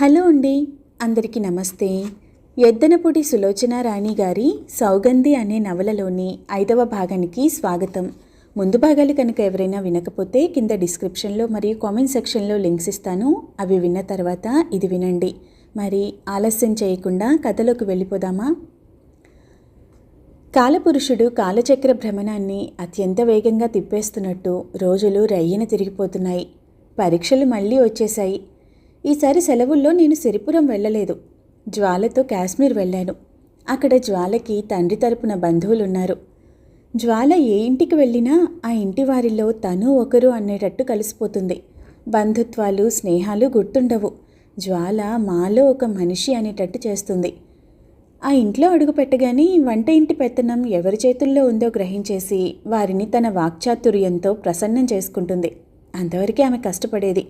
Hello అండి అందరికీ నమస్తే. ఎద్దనపూడి సులోచన రాణి గారి సౌగంధి అనే నవలలోని ఐదవ భాగానికి స్వాగతం. ముందు భాగాలు కనుక ఎవరైనా వినకపోతే కింద డిస్క్రిప్షన్లో మరియు కామెంట్ సెక్షన్లో లింక్స్ ఇస్తాను. అవి విన్న తర్వాత ఇది వినండి. మరి ఆలస్యం చేయకుండా కథలోకి వెళ్ళిపోదామా? కాలపురుషుడు కాలచక్ర భ్రమణాన్ని అత్యంత వేగంగా తిప్పేస్తున్నట్టు రోజులు రయ్యన తిరిగిపోతున్నాయి. పరీక్షలు మళ్ళీ వచ్చేశాయి. ఈసారి సెలవుల్లో నేను సిరిపురం వెళ్ళలేదు. జ్వాలతో కాశ్మీర్ వెళ్ళాను. అక్కడ జ్వాలకి తండ్రి తరపున బంధువులున్నారు. జ్వాల ఏ ఇంటికి వెళ్ళినా ఆ ఇంటి వారిలో తను ఒకరు అనేటట్టు కలిసిపోతుంది. బంధుత్వాలు స్నేహాలు గుర్తుండవు. జ్వాల మాలో ఒక మనిషి అనేటట్టు చేస్తుంది. ఆ ఇంట్లో అడుగు పెట్టగానే వంట ఇంటి పెత్తనం ఎవరి చేతుల్లో ఉందో గ్రహించేసి వారిని తన వాక్చాతుర్యంతో ప్రసన్నం చేసుకుంటుంది. అంతవరకే ఆమె కష్టపడేది.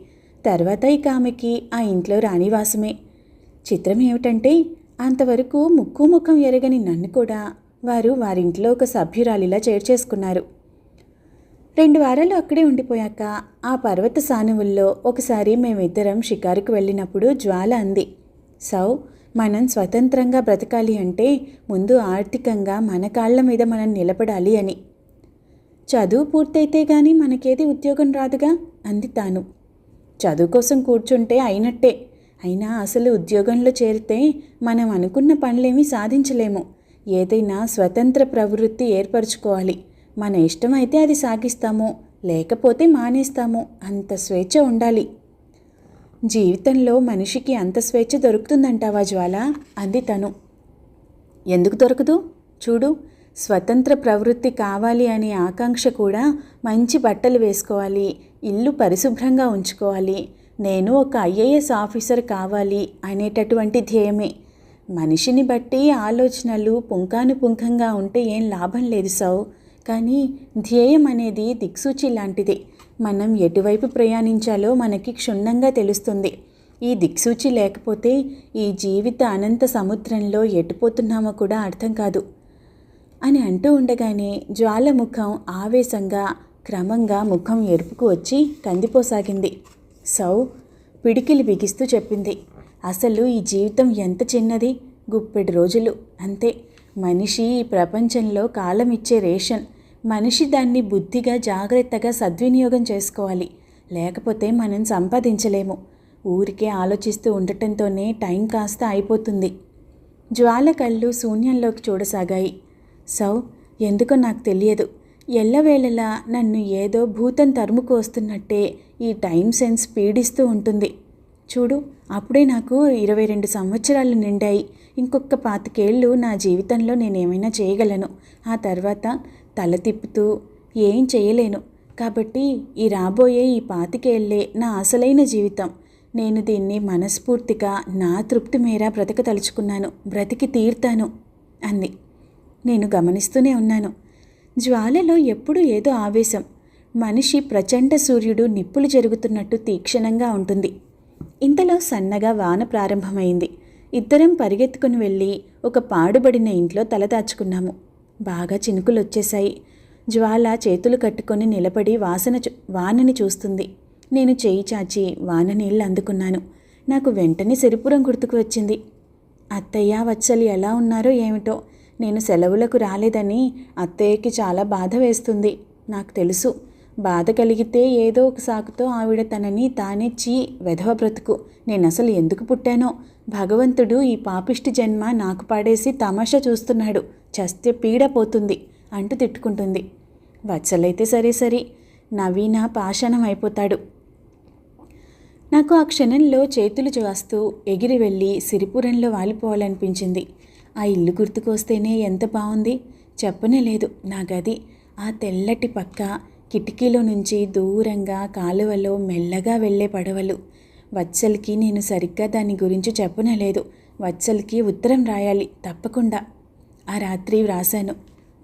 తర్వాత ఇక ఆమెకి ఆ ఇంట్లో రాణివాసమే. చిత్రం ఏమిటంటే అంతవరకు ముక్కు ముఖం ఎరగని నన్ను కూడా వారు వారింట్లో ఒక సభ్యురాలిలా చేర్చేసుకున్నారు రెండు వారాలు అక్కడే ఉండిపోయాక ఆ పర్వత సానువుల్లో ఒకసారి మేమిద్దరం షికారుకు వెళ్ళినప్పుడు జ్వాల అంది. సౌ మనం స్వతంత్రంగా బ్రతకాలి అంటే ముందు ఆర్థికంగా మన కాళ్ళ మీద మనం నిలబడాలి అని. చదువు పూర్తయితే గాని మనకేది ఉద్యోగం రాదుగా? అంది తాను. చదువు కోసం కూర్చుంటే అయినట్టే. అయినా అసలు ఉద్యోగంలో చేరితే మనం అనుకున్న పనులేమీ సాధించలేము. ఏదైనా స్వతంత్ర ప్రవృత్తి ఏర్పరచుకోవాలి. మన ఇష్టమైతే అది సాగిస్తాము లేకపోతే మానేస్తాము. అంత స్వేచ్ఛ ఉండాలి. జీవితంలో మనిషికి అంత స్వేచ్ఛ దొరుకుతుందంటావా జ్వాల? అంది తను. ఎందుకు దొరకదు? చూడు. స్వతంత్ర ప్రవృత్తి కావాలి అనే ఆకాంక్ష కూడా మంచి బట్టలు వేసుకోవాలి ఇల్లు పరిశుభ్రంగా ఉంచుకోవాలి నేను ఒక ఐఏఎస్ ఆఫీసర్ కావాలి అనేటటువంటి ధ్యేయమే. మనిషిని బట్టి ఆలోచనలు పుంఖానుపుంఖంగా ఉంటే ఏం లాభం లేదు సౌ. కానీ ధ్యేయం అనేది దిక్సూచి లాంటిదే. మనం ఎటువైపు ప్రయాణించాలో మనకి క్షుణ్ణంగా తెలుస్తుంది. ఈ దిక్సూచి లేకపోతే ఈ జీవిత అనంత సముద్రంలో ఎటుపోతున్నామో కూడా అర్థం కాదు. అని అంటూ ఉండగానే జ్వాలముఖం ఆవేశంగా క్రమంగా ముఖం ఎరుపుకు వచ్చి కందిపోసాగింది. సౌ పిడికిలి బిగిస్తూ చెప్పింది అసలు ఈ జీవితం ఎంత చిన్నది? గుప్పెడు రోజులు అంతే. మనిషి ఈ ప్రపంచంలో కాలం ఇచ్చే రేషన్. మనిషి దాన్ని బుద్ధిగా జాగ్రత్తగా సద్వినియోగం చేసుకోవాలి. లేకపోతే మనం సంపాదించలేము. ఊరికే ఆలోచిస్తూ ఉండటంతోనే టైం కాస్త అయిపోతుంది. జ్వాల కళ్ళు శూన్యంలోకి చూడసాగాయి. సౌ ఎందుకో నాకు తెలియదు. ఎల్లవేళలా నన్ను ఏదో భూతం తరుముకోస్తున్నట్టే ఈ టైం సెన్స్ పీడిస్తూ ఉంటుంది. చూడు అప్పుడే నాకు ఇరవై రెండు సంవత్సరాలు నిండాయి. ఇంకొక పాతికేళ్ళు నా జీవితంలో నేనేమైనా చేయగలను. ఆ తర్వాత తల తిప్పుతూ ఏం చేయలేను. కాబట్టి ఈ రాబోయే ఈ పాతికేళ్ళే నా అసలైన జీవితం. నేను దీన్ని మనస్ఫూర్తిగా నా తృప్తి మేర బ్రతకదలుచుకున్నాను. బ్రతికి తీర్తాను అంది. నేను గమనిస్తూనే ఉన్నాను. జ్వాలలో ఎప్పుడూ ఏదో ఆవేశం. మనిషి ప్రచండ సూర్యుడు నిప్పులు జరుగుతున్నట్టు తీక్షణంగా ఉంటుంది. ఇంతలో సన్నగా వాన ప్రారంభమైంది. ఇద్దరం పరిగెత్తుకుని వెళ్ళి ఒక పాడుబడిన ఇంట్లో తలదాచుకున్నాము బాగా చినుకులు వచ్చేశాయి జ్వాల చేతులు కట్టుకొని నిలబడి వాసన వానని చూస్తుంది. నేను చేయి చాచి వాన నీళ్ళు అందుకున్నాను. నాకు వెంటనే సిరిపురం గుర్తుకు వచ్చింది. అత్తయ్య వచ్చలి ఎలా ఉన్నారో ఏమిటో నేను సెలవులకు రాలేదని అత్తయ్యకి చాలా బాధ వేస్తుంది. నాకు తెలుసు. బాధ కలిగితే ఏదో ఒక సాకుతో ఆవిడ తనని తానే చీ వెధవ బ్రతుకు. నేను అసలు ఎందుకు పుట్టానో? భగవంతుడు ఈ పాపిష్టి జన్మ నాకు పాడేసి తమాషా చూస్తున్నాడు. చస్తే పీడ పోతుంది అంటూ తిట్టుకుంటుంది. వత్సలైతే సరే సరే. నవీన పాషాణం అయిపోతాడు. నాకు ఆ క్షణంలో చేతులు చేస్తూ ఎగిరి వెళ్ళి సిరిపురంలో వాలిపోవాలనిపించింది. ఆ ఇల్లు గుర్తుకొస్తేనే ఎంత బాగుంది చెప్పనే లేదు నా గది. ఆ తెల్లటి పక్క కిటికీలో నుంచి దూరంగా కాలువలో మెల్లగా వెళ్ళే పడవలు. వత్సల్కి నేను సరిగ్గా దాని గురించి చెప్పనలేదు వత్సల్కి ఉత్తరం రాయాలి తప్పకుండా. ఆ రాత్రి వ్రాశాను.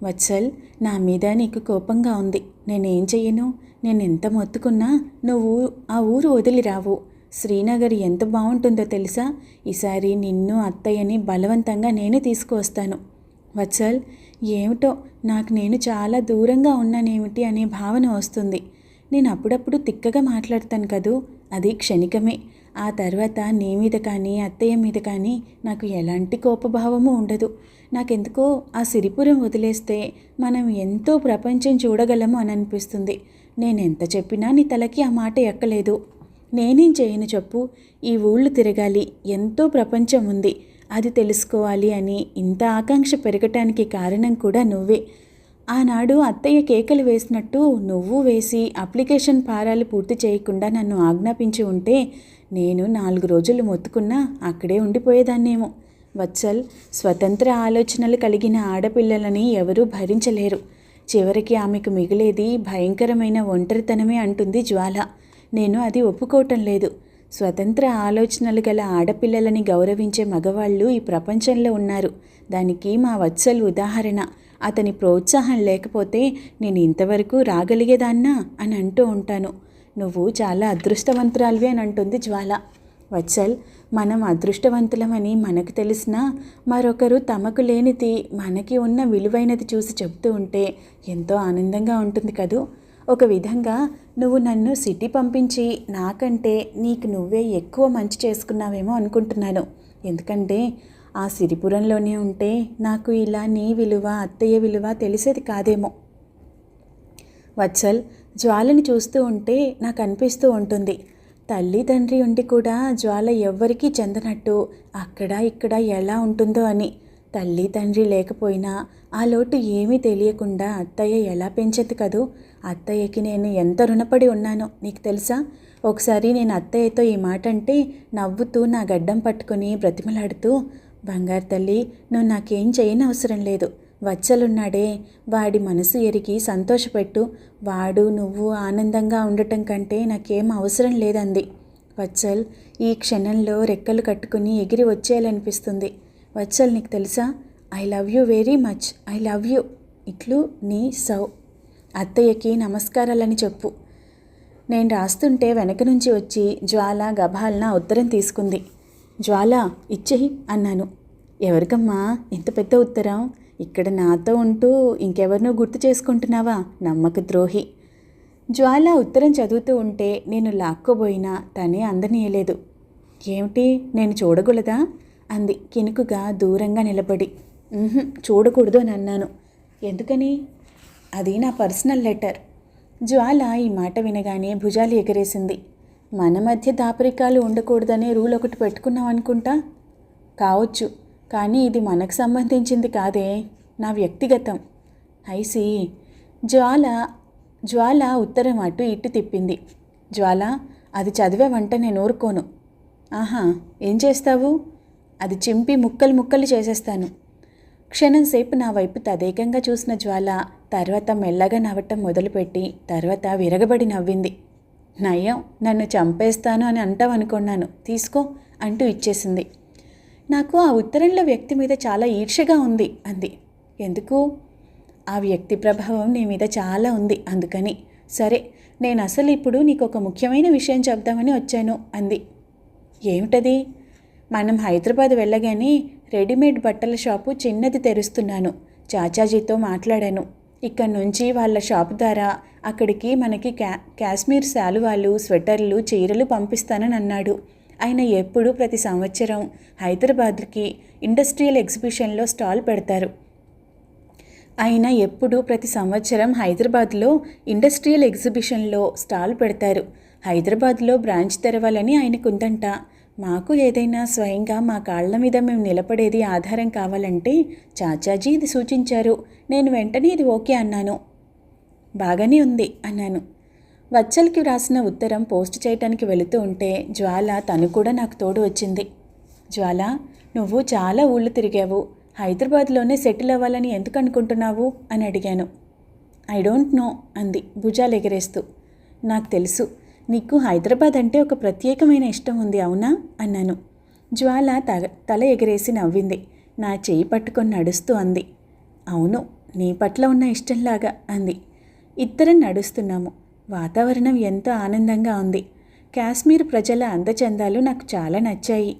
వత్సల్ నా మీద నీకు కోపంగా ఉంది. నేనేం చెయ్యను? నేను ఎంత మొత్తుకున్నా నువ్వు ఆ ఊరు వదిలి రావు శ్రీనగర్ ఎంత బాగుంటుందో తెలుసా? ఈసారి నిన్ను అత్తయ్యని బలవంతంగా నేనే తీసుకువస్తాను. వత్సల్ ఏమిటో? నాకు నేను చాలా దూరంగా ఉన్నానేమిటి అనే భావన వస్తుంది. నేను అప్పుడప్పుడు తిక్కగా మాట్లాడతాను కదూ? అది క్షణికమే. ఆ తర్వాత నీ మీద కానీ అత్తయ్య మీద కానీ నాకు ఎలాంటి కోపభావము ఉండదు. నాకెందుకో ఆ సిరిపురం వదిలేస్తే మనం ఎంతో ప్రపంచం చూడగలము అని అనిపిస్తుంది నేను ఎంత చెప్పినా నీ తలకి ఆ మాట ఎక్కలేదు. నేనేం చేయను చెప్పు. ఈ ఊళ్ళు తిరగాలి. ఎంతో ప్రపంచం ఉంది. అది తెలుసుకోవాలి అని ఇంత ఆకాంక్ష పెరగటానికి కారణం కూడా నువ్వే. ఆనాడు అత్తయ్య కేకలు వేసినట్టు నువ్వు వేసి అప్లికేషన్ పారాలు పూర్తి చేయకుండా నన్ను ఆజ్ఞాపించి ఉంటే నేను నాలుగు రోజులు మొత్తుకున్నా అక్కడే ఉండిపోయేదాన్నేమో. వత్సల్ స్వతంత్ర ఆలోచనలు కలిగిన ఆడపిల్లలని ఎవరూ భరించలేరు. చివరికి ఆమెకు మిగిలేది భయంకరమైన ఒంటరితనమే అంటుంది జ్వాల. నేను అది ఒప్పుకోవటం లేదు. స్వతంత్ర ఆలోచనలు గల ఆడపిల్లలని గౌరవించే మగవాళ్ళు ఈ ప్రపంచంలో ఉన్నారు. దానికి మా వత్సల్ ఉదాహరణ. అతని ప్రోత్సాహం లేకపోతే నేను ఇంతవరకు రాగలిగేదాన్నా అని అంటూ ఉంటాను. నువ్వు చాలా అదృష్టవంతురాలివి అని అంటుంది జ్వాల. వత్సల్ మనం అదృష్టవంతులమని మనకు తెలిసినా మరొకరు తమకు లేనిది మనకి ఉన్న విలువైనది చూసి చెప్తూ ఉంటే ఎంతో ఆనందంగా ఉంటుంది కదూ? ఒక విధంగా నువ్వు నన్ను సిటీ పంపించి నాకంటే నీకు నువ్వే ఎక్కువ మంచి చేసుకున్నావేమో అనుకుంటున్నాను. ఎందుకంటే ఆ సిరిపురంలోనే ఉంటే నాకు ఇలా నీ విలువ అత్తయ్య విలువ తెలిసేది కాదేమో. వత్సల్ జ్వాలని చూస్తూ ఉంటే నాకు అనిపిస్తూ ఉంటుంది. తల్లి తండ్రి ఉండి కూడా జ్వాల ఎవ్వరికీ చెందనట్టు అక్కడ ఇక్కడ ఎలా ఉంటుందో అని. తల్లి తండ్రి లేకపోయినా ఆ లోటు ఏమీ తెలియకుండా అత్తయ్య ఎలా పెంచదు కదూ? అత్తయ్యకి నేను ఎంత రుణపడి ఉన్నానో నీకు తెలుసా? ఒకసారి నేను అత్తయ్యతో ఈ మాట అంటే నవ్వుతూ నా గడ్డం పట్టుకొని బ్రతిమలాడుతూ బంగారు తల్లి నువ్వు నాకేం చేయని అవసరం లేదు. వచ్చలున్నాడే. వాడి మనసు ఎరిగి సంతోషపెట్టు. వాడు నువ్వు ఆనందంగా ఉండటం కంటే నాకేం అవసరం లేదంది. వత్సల్ ఈ క్షణంలో రెక్కలు కట్టుకుని ఎగిరి వచ్చేయాలనిపిస్తుంది. వత్సల్ నీకు తెలుసా? I love you very much. I love you. ఇట్లు నీ సౌ అత్తయ్యకి నమస్కారాలని చెప్పు. నేను రాస్తుంటే వెనక నుంచి వచ్చి జ్వాల గభాల్న ఉత్తరం తీసుకుంది. జ్వాల ఇచ్చేయి అన్నాను. ఎవరికమ్మా? ఇంత పెద్ద ఉత్తరం? ఇక్కడ నాతో ఉంటూ ఇంకెవరినో గుర్తు చేసుకుంటున్నావా? నమ్మక ద్రోహి. జ్వాల ఉత్తరం చదువుతూ ఉంటే నేను లాక్కోబోయినా తనే అందనీయలేదు ఏమిటి? నేను చూడగలదా అంది కినుకుగా దూరంగా నిలబడి. చూడకూడదు అని అన్నాను. ఎందుకని? అది నా పర్సనల్ లెటర్. జ్వాల ఈ మాట వినగానే భుజాలు ఎగరేసింది. మన మధ్య దాపరికాలు ఉండకూడదనే రూల్ ఒకటి పెట్టుకున్నాం అనుకుంటా? కావచ్చు. కానీ ఇది మనకు సంబంధించింది కాదే. నా వ్యక్తిగతం. ఐసి జ్వాల జ్వాల ఉత్తరం అటు ఇటు తిప్పింది. జ్వాల అది చదివావంట నేను ఊరుకోను. ఆహా ఏం చేస్తావు? అది చింపి ముక్కలు ముక్కలు చేసేస్తాను. క్షణం సేపు నా వైపు తదేకంగా చూసిన జ్వాల తర్వాత మెల్లగా నవ్వటం మొదలుపెట్టి తర్వాత విరగబడి నవ్వింది. నయం నన్ను చంపేస్తాను అని అంటావనుకున్నాను. తీసుకో అంటూ ఇచ్చేసింది. నాకు ఆ ఉత్తరంలో వ్యక్తి మీద చాలా ఈర్ష్యగా ఉంది అంది. ఎందుకు? ఆ వ్యక్తి ప్రభావం నీ మీద చాలా ఉంది అందుకని. సరే నేను అసలు ఇప్పుడు నీకు ఒక ముఖ్యమైన విషయం చెప్దామని వచ్చాను అంది. ఏమిటది? మనం హైదరాబాద్ వెళ్ళగానే రెడీమేడ్ బట్టల షాపు చిన్నది తెరుస్తున్నాను. చాచాజీతో మాట్లాడాను. ఇక్కడ నుంచి వాళ్ళ షాప్ ద్వారా అక్కడికి మనకి క్యా కాశ్మీర్ శాలువాలు స్వెటర్లు చీరలు పంపిస్తానని అన్నాడు. ఆయన ఎప్పుడు ప్రతి సంవత్సరం హైదరాబాద్కి ఇండస్ట్రియల్ ఎగ్జిబిషన్లో స్టాల్ పెడతారు. ఆయన ఎప్పుడు ప్రతి సంవత్సరం హైదరాబాద్లో ఇండస్ట్రియల్ ఎగ్జిబిషన్లో స్టాల్ పెడతారు. హైదరాబాద్లో బ్రాంచ్ తెరవాలని ఆయనకుందంట. మాకు ఏదైనా స్వయంగా మా కాళ్ళ మీద మేము నిలబడేది ఆధారం కావాలంటే చాచాజీ ఇది సూచించారు. నేను వెంటనే ఇది ఓకే అన్నాను. బాగానే ఉంది అన్నాను. వచ్చల్కి రాసిన ఉత్తరం పోస్ట్ చేయటానికి వెళుతూ ఉంటే జ్వాల తను కూడా నాకు తోడు వచ్చింది. జ్వాల నువ్వు చాలా ఊళ్ళు తిరిగావు. హైదరాబాద్లోనే సెటిల్ అవ్వాలని ఎందుకు అనుకుంటున్నావు? అని అడిగాను. ఐ డోంట్ నో అంది భుజాలు ఎగరేస్తూ. నాకు తెలుసు. నీకు హైదరాబాద్ అంటే ఒక ప్రత్యేకమైన ఇష్టం ఉంది అవునా? అన్నాను. జ్వాల తగ తల ఎగరేసి నవ్వింది. నా చేయి పట్టుకొని నడుస్తూ అంది. అవును నీ పట్ల ఉన్న ఇష్టంలాగా అంది. ఇద్దరం నడుస్తున్నాము. వాతావరణం ఎంతో ఆనందంగా ఉంది. కాశ్మీర్ ప్రజల అందచందాలు నాకు చాలా నచ్చాయి.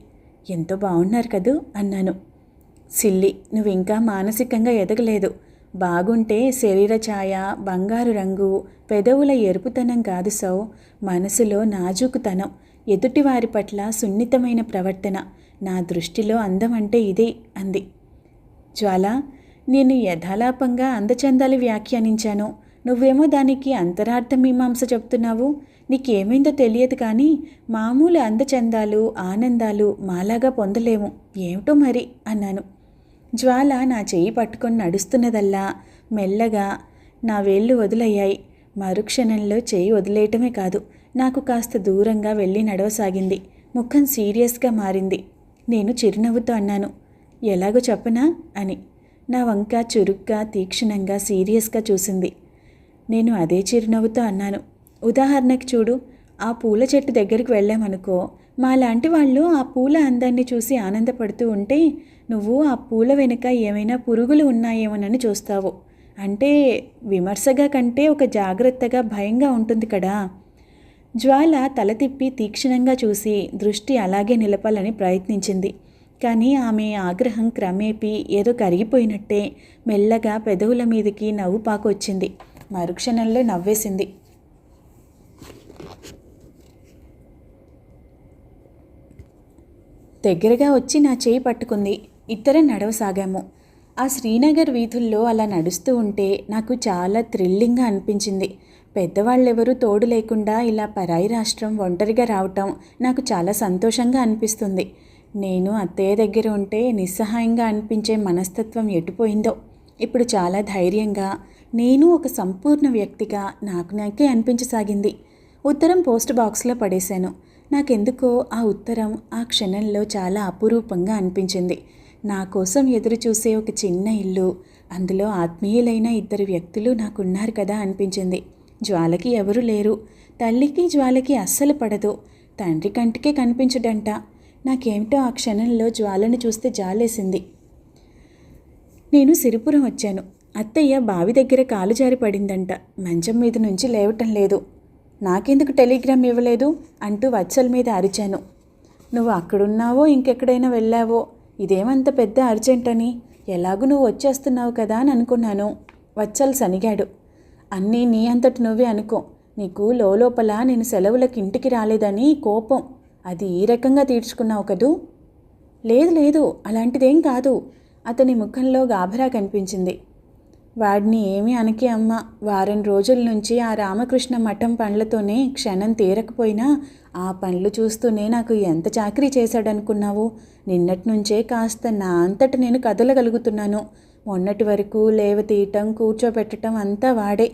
ఎంతో బాగున్నారు కదూ? అన్నాను. సిల్లి నువ్వు ఇంకా మానసికంగా ఎదగలేదు. బాగుంటే శరీర ఛాయ బంగారు రంగు పెదవుల ఎరుపుతనం కాదు సౌ. మనసులో నాజూకుతనం ఎదుటివారి పట్ల సున్నితమైన ప్రవర్తన. నా దృష్టిలో అందం అంటే ఇదే అంది. జ్వాల నేను యథాలాపంగా అందచందాలు వ్యాఖ్యానించాను. నువ్వేమో దానికి అంతరార్థ మీమాంస చెప్తున్నావు. నీకేమైందో తెలియదు కానీ మామూలు అందచందాలు ఆనందాలు మాలాగా పొందలేము. ఏమిటో మరి అన్నాను. జ్వాల నా చెయ్యి పట్టుకొని నడుస్తున్నదల్లా. మెల్లగా నా వేళ్ళు వదిలయ్యాయి. మరుక్షణంలో చెయ్యి వదిలేయటమే కాదు నాకు కాస్త దూరంగా వెళ్ళి నడవసాగింది. ముఖం సీరియస్గా మారింది. నేను చిరునవ్వుతో అన్నాను ఎలాగో చెప్పనా? అని. నా వంక చురుగ్గా తీక్షణంగా సీరియస్గా చూసింది. నేను అదే చిరునవ్వుతో అన్నాను ఉదాహరణకి చూడు ఆ పూల చెట్టు దగ్గరికి వెళ్ళామనుకో మాలాంటి వాళ్ళు ఆ పూల అందాన్ని చూసి ఆనందపడుతూ ఉంటే నువ్వు ఆ పూల వెనుక ఏమైనా పురుగులు ఉన్నాయేమోనని చూస్తావు. అంటే విమర్శగా కంటే ఒక జాగ్రత్తగా భయంగా ఉంటుంది కదా. జ్వాల తల తిప్పి తీక్షణంగా చూసి దృష్టి అలాగే నిలపాలని ప్రయత్నించింది. కానీ ఆమె ఆగ్రహం క్రమేపీ ఏదో కరిగిపోయినట్టే మెల్లగా పెదవుల మీదకి నవ్వు పాకొచ్చింది. మరుక్షణంలో నవ్వేసింది. దగ్గరగా వచ్చి నా చేయి పట్టుకుంది. ఇద్దరం నడవసాగాము. ఆ శ్రీనగర్ వీధుల్లో అలా నడుస్తూ ఉంటే నాకు చాలా థ్రిల్లింగ్గా అనిపించింది. పెద్దవాళ్ళెవరూ తోడు లేకుండా ఇలా పరాయి రాష్ట్రం ఒంటరిగా రావటం నాకు చాలా సంతోషంగా అనిపిస్తుంది. నేను అత్తయ్య దగ్గర ఉంటే నిస్సహాయంగా అనిపించే మనస్తత్వం ఎటుపోయిందో. ఇప్పుడు చాలా ధైర్యంగా నేను ఒక సంపూర్ణ వ్యక్తిగా నాకు నాకే అనిపించసాగింది. ఉత్తరం పోస్ట్ బాక్స్లో పడేశాను. నాకెందుకో ఆ ఉత్తరం ఆ క్షణంలో చాలా అపురూపంగా అనిపించింది. నా కోసం ఎదురుచూసే ఒక చిన్న ఇల్లు. అందులో ఆత్మీయులైన ఇద్దరు వ్యక్తులు నాకున్నారు కదా అనిపించింది. జ్వాలకి ఎవరు లేరు. తల్లికి జ్వాలకి అస్సలు పడదు. తండ్రి కంటికే కనిపించడంట. నాకేమిటో ఆ క్షణంలో జ్వాలను చూస్తే జాలేసింది. నేను సిరిపురం వచ్చాను. అత్తయ్య బావి దగ్గర కాలు జారి పడిందంట. మంచం మీద నుంచి లేవటం లేదు. నాకెందుకు టెలిగ్రామ్ ఇవ్వలేదు? అంటూ వత్సల మీద అరిచాను. నువ్వు అక్కడున్నావో ఇంకెక్కడైనా వెళ్ళావో? ఇదేమంత పెద్ద అర్జెంట్ అని ఎలాగూ నువ్వు వచ్చేస్తున్నావు కదా అని అనుకున్నాను. వచ్చల్స్ అనిగాడు అన్నీ నీ అంతటి నువ్వే అనుకో. నీకు లోపల నేను సెలవులకు ఇంటికి రాలేదని కోపం. అది ఈ రకంగా తీర్చుకున్నావు కదూ? లేదు లేదు. అలాంటిదేం కాదు. అతని ముఖంలో గాభరా కనిపించింది. వాడిని ఏమీ అనకే అమ్మ. వారం రోజుల నుంచి ఆ రామకృష్ణ మఠం పండ్లతోనే క్షణం తీరకపోయినా ఆ పండ్లు చూస్తూనే నాకు ఎంత చాకరీ చేశాడనుకున్నావు? నిన్నటి నుంచే కాస్త నా అంతట నేను కదలగలుగుతున్నాను. మొన్నటి వరకు లేవ తీయటం కూర్చోబెట్టడం అంతా వాడే.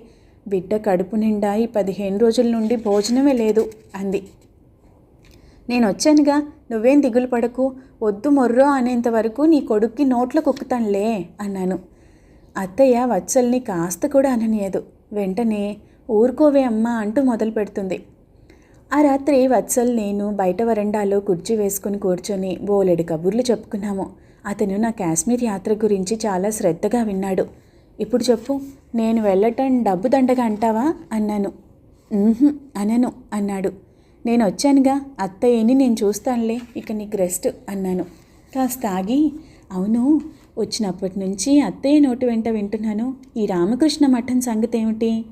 బిడ్డ కడుపు నిండా ఈ పదిహేను రోజుల నుండి భోజనమే లేదు అంది. నేను వచ్చానుగా నువ్వేం దిగులు పడకు. వద్దు మొర్రో అనేంత వరకు నీ కొడుక్కి నోట్లో కుక్కుతానులే అన్నాను. అత్తయ్య వత్సల్ని కాస్త కూడా అననీయదు. వెంటనే ఊరుకోవే అమ్మా అంటూ మొదలు పెడుతుంది. ఆ రాత్రి వత్సల్ నేను బయట వరండాలో కుర్చీ వేసుకుని కూర్చొని బోలెడు కబుర్లు చెప్పుకున్నాము. అతను నా కాశ్మీర్ యాత్ర గురించి చాలా శ్రద్ధగా విన్నాడు. ఇప్పుడు చెప్పు నేను వెళ్ళటం డబ్బు దండగా అంటావా? అన్నాను. అనను అన్నాడు. నేను వచ్చానుగా అత్తయ్యని నేను చూస్తానులే ఇక నీకు రెస్ట్ అన్నాను. కాస్త ఆగి అవును వచ్చినప్పటి నుంచి అత్తయ్య నోటి వెంట వింటున్నాను ఈ రామకృష్ణ మఠం సంగతి ఏమిటి?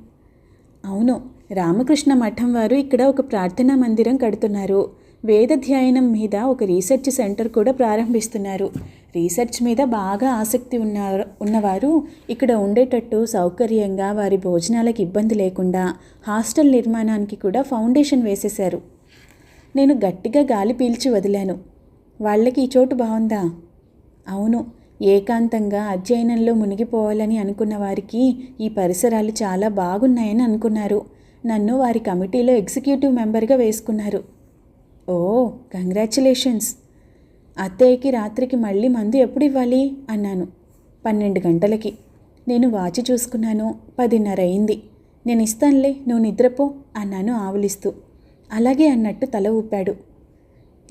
అవును రామకృష్ణ మఠం వారు ఇక్కడ ఒక ప్రార్థనా మందిరం కడుతున్నారు. వేదధ్యాయనం మీద ఒక రీసెర్చ్ సెంటర్ కూడా ప్రారంభిస్తున్నారు. రీసెర్చ్ మీద బాగా ఆసక్తి ఉన్నారు ఉన్నవారు ఇక్కడ ఉండేటట్టు సౌకర్యంగా వారి భోజనాలకు ఇబ్బంది లేకుండా హాస్టల్ నిర్మాణానికి కూడా ఫౌండేషన్ వేసేశారు. నేను గట్టిగా గాలి పీల్చి వదిలాను. వాళ్ళకి ఈ చోటు బాగుందా? అవును ఏకాంతంగా అధ్యయనంలో మునిగిపోవాలని అనుకున్న వారికి ఈ పరిసరాలు చాలా బాగున్నాయని అనుకున్నారు. నన్ను వారి కమిటీలో ఎగ్జిక్యూటివ్ మెంబర్గా వేసుకున్నారు. Oh congratulations. అత్తయ్యకి రాత్రికి మళ్ళీ మందు ఎప్పుడు ఇవ్వాలి? అన్నాను. పన్నెండు గంటలకి. నేను వాచి చూసుకున్నాను. పదిన్నర అయింది. నేను ఇస్తానులే నువ్వు నిద్రపో అన్నాను ఆవులిస్తూ. అలాగే అన్నట్టు తల ఊపాడు.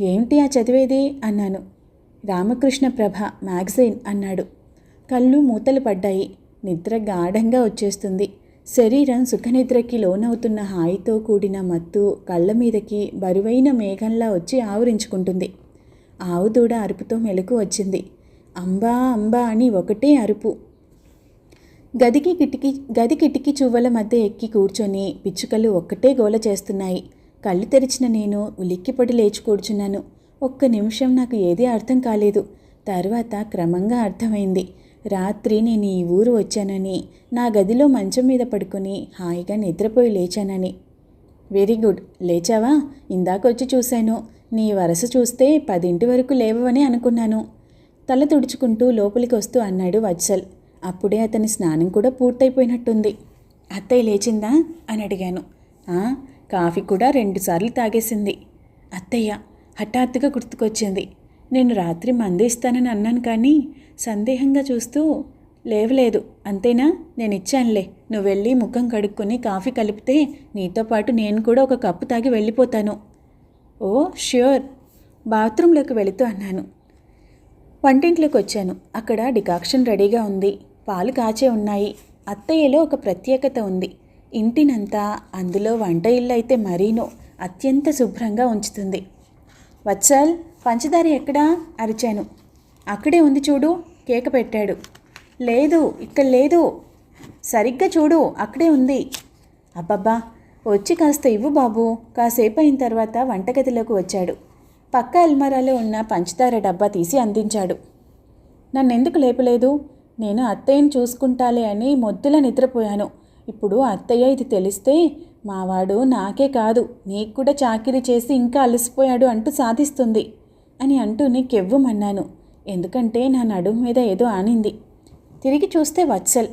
ఏమిటి ఆ చదివేది? అన్నాను. రామకృష్ణ ప్రభ మ్యాగజైన్ అన్నాడు. కళ్ళు మూతలు పడ్డాయి. నిద్ర గాఢంగా వచ్చేస్తుంది. శరీరం సుఖనిద్రకి లోనవుతున్న హాయితో కూడిన మత్తు కళ్ళ మీదకి బరువైన మేఘంలా వచ్చి ఆవరించుకుంటుంది. ఆవు దూడ అరుపుతో మెలకు వచ్చింది. అంబా అంబా అని ఒకటే అరుపు. గదికి కిటికీ గది కిటికీ చువ్వల మధ్య ఎక్కి కూర్చొని పిచ్చుకలు ఒక్కటే గోల చేస్తున్నాయి. కళ్ళు తెరిచిన నేను ఉలిక్కిపడి లేచి కూర్చున్నాను. ఒక్క నిమిషం నాకు ఏదీ అర్థం కాలేదు. తర్వాత క్రమంగా అర్థమైంది. రాత్రి నేను ఈ ఊరు వచ్చానని నా గదిలో మంచం మీద పడుకొని హాయిగా నిద్రపోయి లేచానని. Very good. లేచావా? ఇందాకొచ్చి చూశాను. నీ వరస చూస్తే పదింటి వరకు లేవని అనుకున్నాను. తల తుడుచుకుంటూ లోపలికి వస్తూ అన్నాడు వత్సల్. అప్పుడే అతని స్నానం కూడా పూర్తయిపోయినట్టుంది. అత్తయ్య లేచిందా? అని అడిగాను. కాఫీ కూడా రెండుసార్లు తాగేసింది. అత్తయ్య హఠాత్తుగా గుర్తుకొచ్చింది. నేను రాత్రి మందేస్తానని అన్నాను కానీ సందేహంగా చూస్తూ లేవలేదు. అంతేనా? నేను ఇచ్చానులే. నువ్వు వెళ్ళి ముఖం కడుక్కొని కాఫీ కలిపితే నీతో పాటు నేను కూడా ఒక కప్పు తాగి వెళ్ళిపోతాను. Oh sure. బాత్రూంలోకి వెళుతూ అన్నాను. వంటింట్లోకి వచ్చాను అక్కడ డికాక్షన్ రెడీగా ఉంది. పాలు కాచే ఉన్నాయి. అత్తయ్యలో ఒక ప్రత్యేకత ఉంది. ఇంటినంతా అందులో వంట ఇల్లు అయితే మరీనో అత్యంత శుభ్రంగా ఉంచుతుంది. వత్సల్ పంచదార ఎక్కడా? అరిచాను. అక్కడే ఉంది చూడు కేక పెట్టాడు. లేదు ఇక్కడ లేదు. సరిగ్గా చూడు అక్కడే ఉంది. అబ్బబ్బా వచ్చి కాస్త ఇవ్వు బాబు. కాసేపు అయిన తర్వాత వంటగదిలోకి వచ్చాడు. పక్క అల్మారాలో ఉన్న పంచదార డబ్బా తీసి అందించాడు. నన్నెందుకు లేపలేదు? నేను అత్తయ్యని చూసుకుంటాలే అని మొద్దుల నిద్రపోయాను. ఇప్పుడు అత్తయ్య ఇది తెలిస్తే మావాడు నాకే కాదు నీకు కూడా చాకిరీ చేసి ఇంకా అలసిపోయాడు అంటూ సాధిస్తుంది అని అంటూ నీకెవ్వమన్నాను. ఎందుకంటే నా నడుము మీద ఏదో ఆనింది. తిరిగి చూస్తే వత్సల్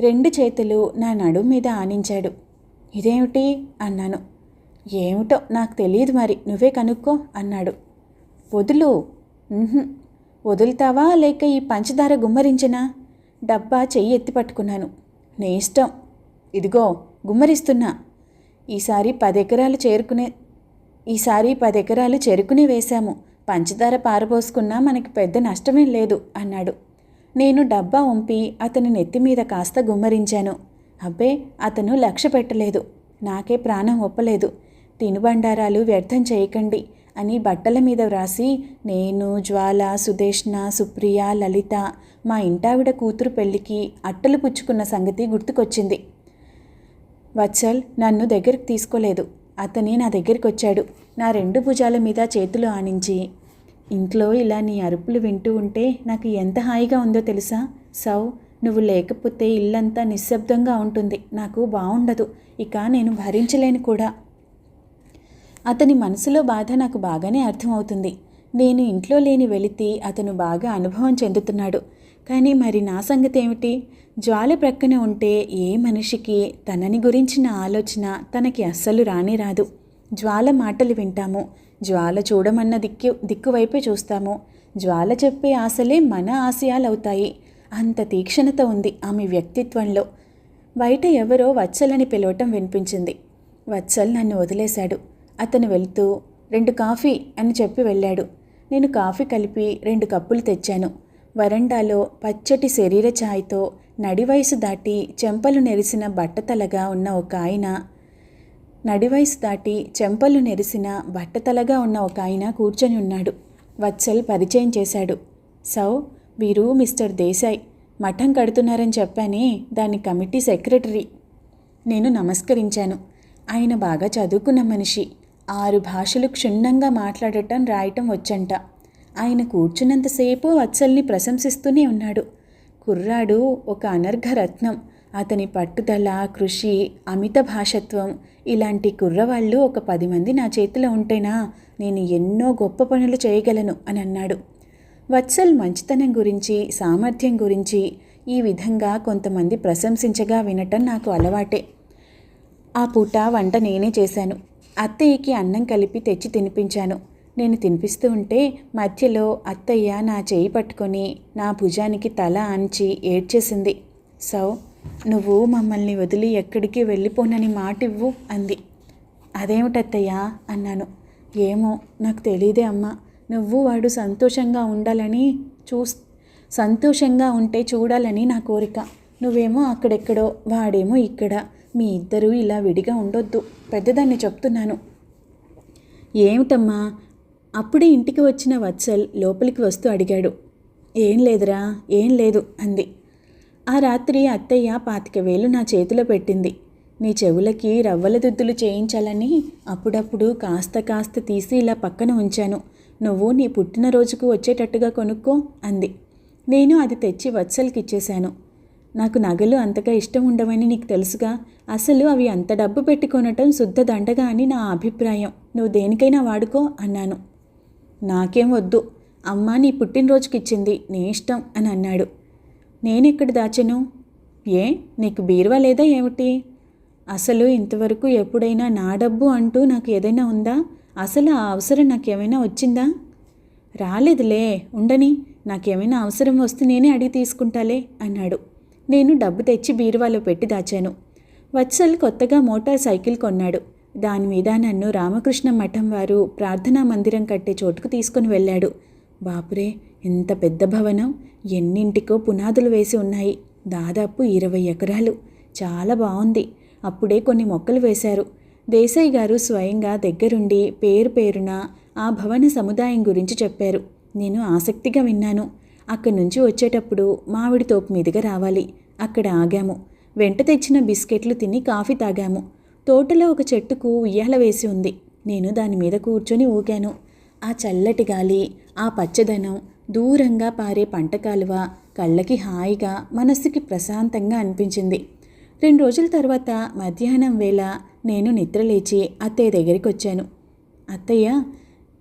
రెండు చేతులు నా నడుము మీద ఆనించాడు. ఇదేమిటి? అన్నాను. ఏమిటో నాకు తెలియదు మరి నువ్వే కనుక్కో అన్నాడు. వదులు. వదులుతావా? లేక ఈ పంచదార గుమ్మరించినా? డబ్బా చెయ్యి ఎత్తి పట్టుకున్నాను. నీ ఇష్టం. ఇదిగో గుమ్మరిస్తున్నా. ఈసారి పది ఎకరాలు చేరుకునే ఈసారి పది ఎకరాలు చెరుకుని వేశాము. పంచదార పారబోసుకున్నా మనకి పెద్ద నష్టమేం లేదు అన్నాడు. నేను డబ్బా వంపి అతని నెత్తి మీద కాస్త గుమ్మరించాను. అబ్బే అతను లక్ష్య పెట్టలేదు. నాకే ప్రాణం ఒప్పలేదు. తినుబండారాలు వ్యర్థం చేయకండి అని బట్టల మీద వ్రాసి నేను జ్వాల సుదేష్ణ సుప్రియ లలిత మా ఇంటావిడ కూతురు పెళ్ళికి అట్టలు పుచ్చుకున్న సంగతి గుర్తుకొచ్చింది. వత్సల్ నన్ను దగ్గరికి తీసుకోలేదు. అతని నా దగ్గరికి వచ్చాడు నా రెండు భుజాల మీద చేతులు ఆనించి ఇంట్లో ఇలా నీ అరుపులు వింటూ ఉంటే నాకు ఎంత హాయిగా ఉందో తెలుసా? సౌ నువ్వు లేకపోతే ఇల్లంతా నిశ్శబ్దంగా ఉంటుంది. నాకు బాగుండదు ఇక నేను భరించలేను కూడా. అతని మనసులో బాధ నాకు బాగానే అర్థమవుతుంది. నేను ఇంట్లో లేని వెళితే అతను బాగా అనుభవం చెందుతున్నాడు. కానీ మరి నా సంగతి ఏమిటి జ్వాల ప్రక్కన ఉంటే ఏ మనిషికి తనని గురించిన ఆలోచన తనకి అస్సలు రానే రాదు. జ్వాల మాటలు వింటాము. జ్వాల చూడమన్న దిక్కు దిక్కువైపే చూస్తాము. జ్వాల చెప్పే ఆశలే మన ఆశయాలవుతాయి. అంత తీక్షణత ఉంది ఆమె వ్యక్తిత్వంలో. బయట ఎవరో వత్సలని పిలవటం వినిపించింది. వత్సల్ నన్ను వదిలేశాడు. అతను వెళ్తూ రెండు కాఫీ అని చెప్పి వెళ్ళాడు. నేను కాఫీ కలిపి రెండు కప్పులు తెచ్చాను. వరండాలో పచ్చటి శరీర ఛాయ్తో నడివయసు దాటి చెంపలు నెరిసిన బట్టతలగా ఉన్న ఒక ఆయన నడివయసు దాటి చెంపలు నెరిసిన బట్టతలగా ఉన్న ఒక ఆయన కూర్చొని ఉన్నాడు. వత్సల్ పరిచయం చేశాడు. సౌ వీరు మిస్టర్ దేశాయ్. మఠం కడుతున్నారని చెప్పానే దాని కమిటీ సెక్రటరీ. నేను నమస్కరించాను. ఆయన బాగా చదువుకున్న మనిషి. ఆరు భాషలు క్షుణ్ణంగా మాట్లాడటం రాయటం వచ్చంట. ఆయన కూర్చున్నంతసేపు వత్సల్ని ప్రశంసిస్తూనే ఉన్నాడు. కుర్రాడు ఒక అనర్ఘ రత్నం అతని పట్టుదల కృషి అమిత భాషత్వం ఇలాంటి కుర్రవాళ్ళు ఒక పది మంది నా చేతిలో ఉంటేనా నేను ఎన్నో గొప్ప పనులు చేయగలను అని అన్నాడు. వత్సల్ మంచితనం గురించి సామర్థ్యం గురించి ఈ విధంగా కొంతమంది ప్రశంసించగా వినటం నాకు అలవాటే. ఆ పూట వంట నేనే చేశాను. అత్తయ్యకి అన్నం కలిపి తెచ్చి తినిపించాను. నేను తినిపిస్తూ ఉంటే మధ్యలో అత్తయ్య నా చేయి పట్టుకొని నా భుజానికి తల ఆంచి ఏడ్చేసింది. సౌ నువ్వు మమ్మల్ని వదిలి ఎక్కడికి వెళ్ళిపోనని మాట ఇవ్వు అంది. అదేమిటత్తయ్యా అన్నాను. ఏమో నాకు తెలియదే అమ్మ. నువ్వు వాడు సంతోషంగా ఉండాలని చూస్ సంతోషంగా ఉంటే చూడాలని నా కోరిక. నువ్వేమో అక్కడెక్కడో వాడేమో ఇక్కడ. మీ ఇద్దరూ ఇలా విడిగా ఉండొద్దు. పెద్దదాన్ని చెప్తున్నాను. ఏమిటమ్మా? అప్పుడే ఇంటికి వచ్చిన వత్సల్ లోపలికి వస్తూ అడిగాడు. ఏం లేదురా ఏం లేదు అంది. ఆ రాత్రి అత్తయ్య పాతిక వేలు నా చేతిలో పెట్టింది. నీ చెవులకి రవ్వల దుద్దులు చేయించాలని అప్పుడప్పుడు కాస్త కాస్త తీసి ఇలా పక్కన ఉంచాను. నువ్వు నీ పుట్టినరోజుకు వచ్చేటట్టుగా కొనుక్కో అంది. నేను అది తెచ్చి వత్సల్కి ఇచ్చేశాను. నాకు నగలు అంతగా ఇష్టం ఉండవని నీకు తెలుసుగా అసలు అవి అంత డబ్బు పెట్టుకొనటం శుద్ధ దండగా అని నా అభిప్రాయం. నువ్వు దేనికైనా వాడుకో అన్నాను. నాకేం వద్దు. అమ్మ నీ పుట్టినరోజుకి ఇచ్చింది నీ ఇష్టం అని అన్నాడు. నేనెక్కడ దాచను? ఏ? నీకు బీరువా లేదా ఏమిటి? అసలు ఇంతవరకు ఎప్పుడైనా నా డబ్బు అంటూ నాకు ఏదైనా ఉందా? అసలు ఆ అవసరం నాకేమైనా వచ్చిందా? రాలేదులే ఉండని. నాకేమైనా అవసరం వస్తే నేనే అడిగి తీసుకుంటాలే అన్నాడు. నేను డబ్బు తెచ్చి బీరువాలో పెట్టి దాచాను. వత్సల్ కొత్తగా మోటార్ సైకిల్ కొన్నాడు. దాని మీద నన్ను రామకృష్ణ మఠం వారు ప్రార్థనా మందిరం కట్టే చోటుకు తీసుకుని వెళ్ళాడు. బాపురే ఇంత పెద్ద భవనం! ఎన్నింటికో పునాదులు వేసి ఉన్నాయి. దాదాపు ఇరవై ఎకరాలు. చాలా బాగుంది అప్పుడే కొన్ని మొక్కలు వేశారు. దేశాయి గారు స్వయంగా దగ్గరుండి పేరు పేరున ఆ భవన సముదాయం గురించి చెప్పారు. నేను ఆసక్తిగా విన్నాను. అక్కడి నుంచి వచ్చేటప్పుడు మామిడి తోపు మీదుగా రావాలి. అక్కడ ఆగాము. వెంట తెచ్చిన బిస్కెట్లు తిని కాఫీ తాగాము. తోటలో ఒక చెట్టుకు ఉయ్యాల వేసి ఉంది. నేను దాని మీద కూర్చొని ఊగాను. ఆ చల్లటి గాలి ఆ పచ్చదనం దూరంగా పారే పంట కాలువ కళ్ళకి హాయిగా మనస్సుకి ప్రశాంతంగా అనిపించింది. రెండు రోజుల తర్వాత మధ్యాహ్నం వేళ నేను నిద్రలేచి అత్తయ్య దగ్గరికి వచ్చాను. అత్తయ్య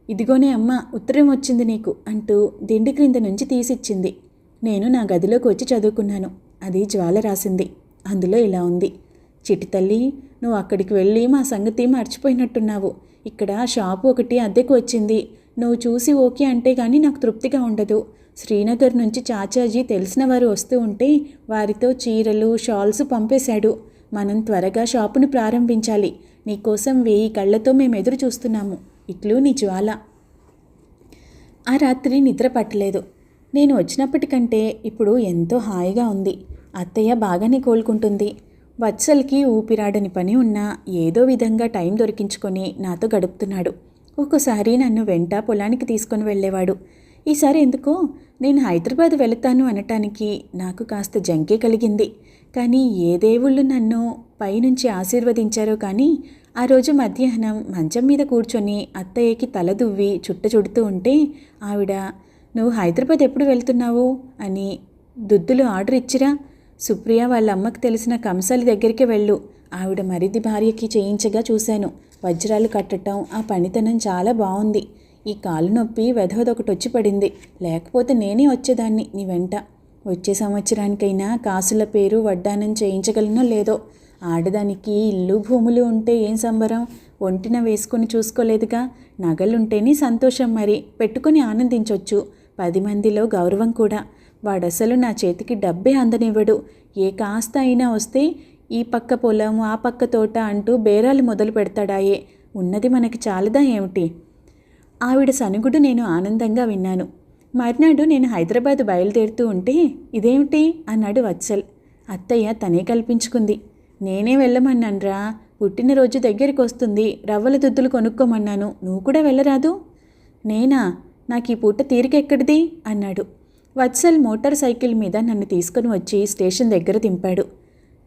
ఇదిగోనే అమ్మ ఉత్తరం వచ్చింది నీకు అంటూ దిండి క్రింద నుంచి తీసిచ్చింది. నేను నా గదిలోకి వచ్చి చదువుకున్నాను. అది జ్వాల రాసింది. అందులో ఇలా ఉంది. చిటి తల్లి నువ్వు అక్కడికి వెళ్ళి మా సంగతి మర్చిపోయినట్టున్నావు. ఇక్కడ షాపు ఒకటి అద్దెకు వచ్చింది. నువ్వు చూసి ఓకే అంటే కానీ నాకు తృప్తిగా ఉండదు. శ్రీనగర్ నుంచి చాచాజీ తెలిసిన వారు వస్తూ ఉంటే వారితో చీరలు షాల్స్ పంపేశాడు. మనం త్వరగా షాపును ప్రారంభించాలి. నీకోసం వెయ్యి కళ్ళతో మేము ఎదురు చూస్తున్నాము. ఇట్లు నీ జ్వాల. ఆ రాత్రి నిద్ర పట్టలేదు. నేను వచ్చినప్పటికంటే ఇప్పుడు ఎంతో హాయిగా ఉంది. అత్తయ్య బాగానే కోలుకుంటుంది. వత్సల్కి ఊపిరాడని పని ఉన్నా ఏదో విధంగా టైం దొరికించుకొని నాతో గడుపుతున్నాడు. ఒక్కోసారి నన్ను వెంట పొలానికి తీసుకొని వెళ్ళేవాడు. ఈసారి ఎందుకో నేను హైదరాబాద్ వెళతాను అనటానికి నాకు కాస్త జంకే కలిగింది. కానీ ఏ దేవుళ్ళు నన్ను పైనుంచి ఆశీర్వదించారో కానీ ఆ రోజు మధ్యాహ్నం మంచం మీద కూర్చొని అత్తయ్యకి తల దువ్వి చుట్ట చుడుతూ ఉంటే ఆవిడ నువ్వు హైదరాబాద్ ఎప్పుడు వెళ్తున్నావు? అని దుద్దులు ఆర్డర్ ఇచ్చిరా? సుప్రియ వాళ్ళ అమ్మకు తెలిసిన కంసాలి దగ్గరికి వెళ్ళు. ఆవిడ మరిది భార్యకి చేయించగా చూశాను. వజ్రాలు కట్టటం ఆ పనితనం చాలా బాగుంది ఈ కాలు నొప్పి వెధవదొకటి వచ్చి పడింది. లేకపోతే నేనే వచ్చేదాన్ని నీ వెంట. వచ్చే సంవత్సరానికైనా కాసుల పేరు వడ్డానం చేయించగలనో లేదో? ఆడదానికి ఇల్లు భూములు ఉంటే ఏం సంబరం? ఒంటిన వేసుకొని చూసుకోలేదుగా? నగలుంటేనే సంతోషం మరి. పెట్టుకొని ఆనందించవచ్చు పది మందిలో గౌరవం కూడా. వాడసలు నా చేతికి డబ్బే అందనివ్వడు. ఏ కాస్త అయినా వస్తే ఈ పక్క పొలం ఆ పక్క తోట అంటూ బేరాలు మొదలు పెడతాడాయే. ఉన్నది మనకి చాలదా ఏమిటి? ఆవిడ సనుగుడు నేను ఆనందంగా విన్నాను. మర్నాడు నేను హైదరాబాద్ బయలుదేరుతూ ఉంటే ఇదేమిటి? అన్నాడు వత్సల్. అత్తయ్య తనే కల్పించుకుంది. నేనే వెళ్ళమన్నానురా. పుట్టినరోజు దగ్గరికి వస్తుంది రవ్వల దుద్దులు కొనుక్కోమన్నాను. నువ్వు కూడా వెళ్ళరాదు? నేనా? నాకు ఈ పూట తీరికెక్కడిది అన్నాడు. వత్సల్ మోటార్ సైకిల్ మీద నన్ను తీసుకొని వచ్చి స్టేషన్ దగ్గర దింపాడు.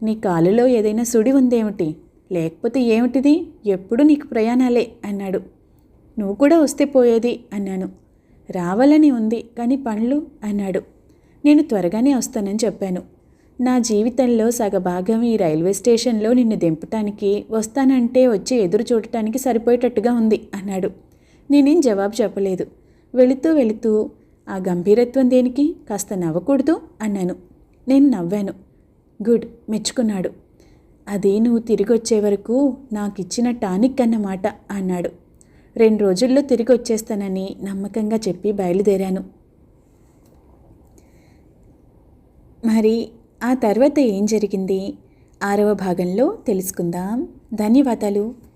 నీ కాలులో ఏదైనా సుడి ఉందేమిటి? లేకపోతే ఏమిటిది? ఎప్పుడు నీకు ప్రయాణాలే? అన్నాడు. నువ్వు కూడా వస్తే పోయేది? అన్నాను. రావాలని ఉంది కానీ పనులు? అన్నాడు. నేను త్వరగానే వస్తానని చెప్పాను. నా జీవితంలో సగభాగం ఈ రైల్వే స్టేషన్లో నిన్ను దింపటానికి వస్తానంటే వచ్చి ఎదురు చూడటానికి సరిపోయేటట్టుగా ఉంది అన్నాడు. నేనేం జవాబు చెప్పలేదు. వెళుతూ వెళుతూ ఆ గంభీరత్వం దేనికి? కాస్త నవ్వకూడదు అన్నాను. నేను నవ్వాను. గుడ్ మెచ్చుకున్నాడు. అది నువ్వు తిరిగి వచ్చే వరకు నాకు ఇచ్చిన టానిక్ అన్నమాట అన్నాడు. రెండు రోజుల్లో తిరిగి వచ్చేస్తానని నమ్మకంగా చెప్పి బయలుదేరాను. మరి ఆ తర్వాత ఏం జరిగింది? ఆరవ భాగంలో తెలుసుకుందాం. ధన్యవాదాలు.